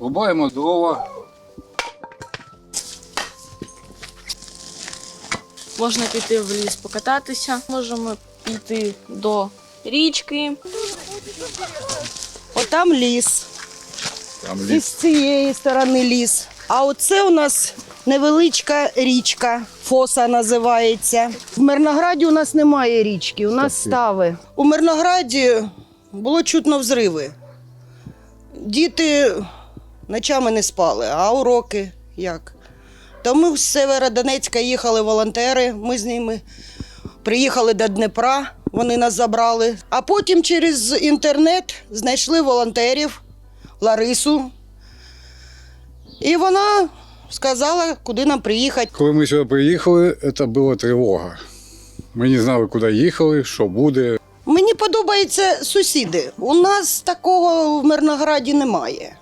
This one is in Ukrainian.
Рубаємо дрова. Можна піти в ліс покататися, можемо піти до річки. Отам ліс. Там І ліс. з цієї сторони ліс. А оце у нас невеличка річка, фоса називається. В Мирнограді у нас немає річки, у нас стави. У Мирнограді було чутно взриви. Діти ночами не спали, а уроки як? То ми з Северодонецька їхали волонтери, ми з ними приїхали до Дніпра, вони нас забрали. А потім через інтернет знайшли волонтерів. Ларису. І вона сказала, куди нам приїхати. Коли ми сюди приїхали, це була тривога. Ми не знали, куди їхали, що буде. Мені подобаються сусіди. У нас такого в Мирнограді немає.